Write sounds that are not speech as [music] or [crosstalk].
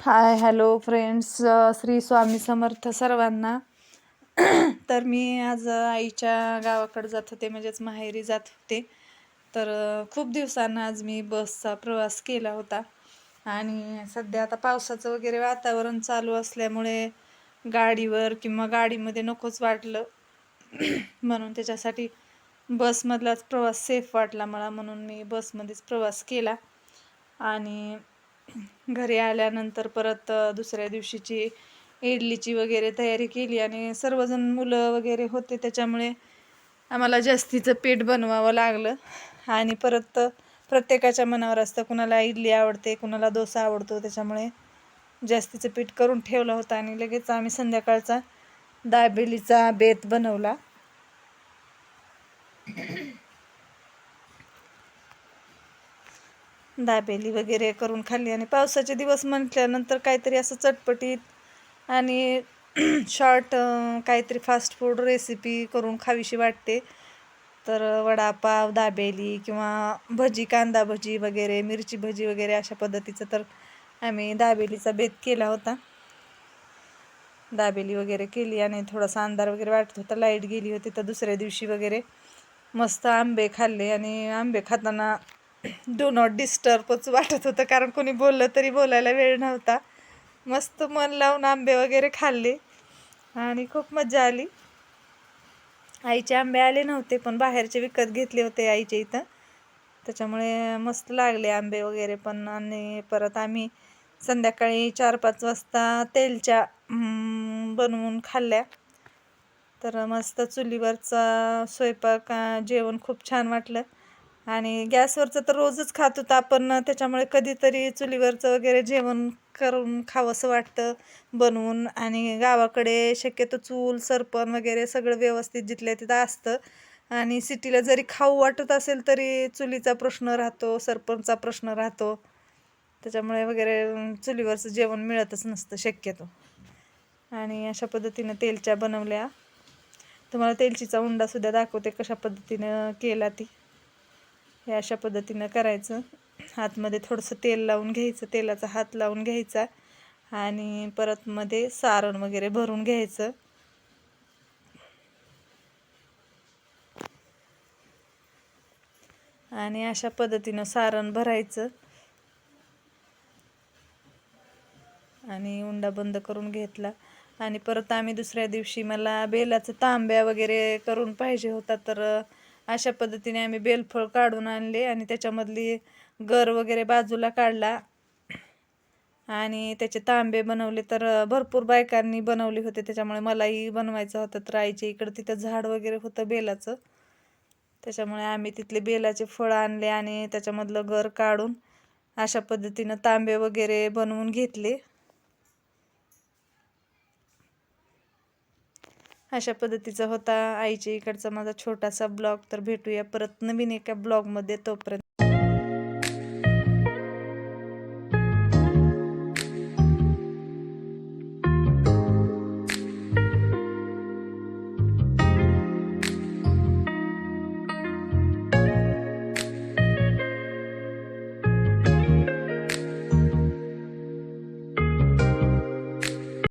Hi hello friends. Shri Swami Samarth सर्वांना. [clears throat] तर मी आज आईच्या गावाकडे जात होते म्हणजेच माहेरी जात होते. तर खूप दिवसांना आज मी बसचा प्रवास केला होता. आणि सध्या आता पावसाचं वगैरे वातावरण चालू असल्यामुळे गाडीवर किंवा गाडीमध्ये नकोच वाटलं. [clears throat] म्हणून त्याच्यासाठी बसमधलाच प्रवास सेफ वाटला मला म्हणून मी बसमध्येच प्रवास केला. आणि घरी आल्यानंतर परत दुसऱ्या दिवशीची इडलीची वगैरे तयारी केली आणि सर्वजण मुलं वगैरे होते त्याच्यामुळे आम्हाला जास्तीचं पीठ बनवावं लागलं. आणि परत प्रत्येकाच्या मनावर असतं कुणाला इडली आवडते कुणाला डोसा आवडतो त्याच्यामुळे जास्तीचं पीठ करून ठेवलं होतं आणि लगेच आम्ही संध्याकाळचा दाबेलीचा बेत बनवला. दाबेली वगैरे करून खाल्ली. आणि पावसाचे दिवस म्हटल्यानंतर काहीतरी असं चटपटीत आणि [clears throat] शॉर्ट काहीतरी फास्ट फूड रेसिपी करून खावीशी वाटते. तर वडापाव दाबेली किंवा भजी कांदा भजी वगैरे मिरची भजी वगैरे अशा पद्धतीचं तर आम्ही दाबेलीचा बेत केला होता. दाबेली वगैरे केली आणि थोडासा अंधार वगैरे वाटत होता. लाइट गेली होती तर दुसऱ्या दिवशी वगैरे मस्त आंबे खाल्ले आणि आंबे खाताना डू नॉट डिस्टर्बच वाटत होतं कारण कोणी बोललं तरी बोलायला वेळ नव्हता. मस्त मन लावून आंबे वगैरे खाल्ले आणि खूप मजा आली. आईचे आंबे आले नव्हते पण बाहेरचे विकत घेतले होते आईच्या इथं. त्याच्यामुळे मस्त लागले आंबे वगैरे पण. आणि परत आम्ही संध्याकाळी चार पाच वाजता तेलच्या बनवून खाल्ल्या. तर मस्त चुलीवरचा स्वयंपाक जेवण खूप छान वाटलं. आणि गॅसवरचं तर रोजच खात होतं आपण. त्याच्यामुळे कधीतरी चुलीवरचं वगैरे जेवण करून खावंसं वाटतं बनवून. आणि गावाकडे शक्यतो चूल सरपण वगैरे सगळं व्यवस्थित जिथल्या तिथं असतं. आणि सिटीला जरी खाऊ वाटत असेल तरी चुलीचा प्रश्न राहतो सरपणचा प्रश्न राहतो. त्याच्यामुळे वगैरे चुलीवरचं जेवण मिळतच नसतं शक्यतो. आणि अशा पद्धतीनं तेलच्या बनवल्या. तुम्हाला तेलचीचा उंडासुद्धा दाखवते कशा पद्धतीनं केला ती. हे अशा पद्धतीनं करायचं. हातमध्ये थोडंसं तेल लावून घ्यायचं तेलाचा हात लावून घ्यायचा आणि परत मध्ये सारण वगैरे भरून घ्यायचं. आणि अशा पद्धतीनं सारण भरायचं. आणि उंडा बंद करून घेतला. आणि परत आम्ही दुसऱ्या दिवशी मला बेलाचं तांब्या वगैरे करून पाहिजे होता तर अशा पद्धतीने आम्ही बेलफळ काढून आणले आणि त्याच्यामधली गर वगैरे बाजूला काढला. आणि त्याचे तांबे बनवले तर भरपूर बायकांनी बनवले होते. त्याच्यामुळे मलाही बनवायचं होतं तर आईच्या इकडं तिथं झाड वगैरे होतं बेलाचं. त्याच्यामुळे आम्ही तिथले बेलाचे फळं आणले आणि त्याच्यामधलं गर काढून अशा पद्धतीनं तांबे वगैरे बनवून घेतले. अशा पद्धतीचा होता. आईच्या इकडचा माझा छोटासा ब्लॉग. तर भेटूया परत नवीन एका ब्लॉगमध्ये तोपर्यंत.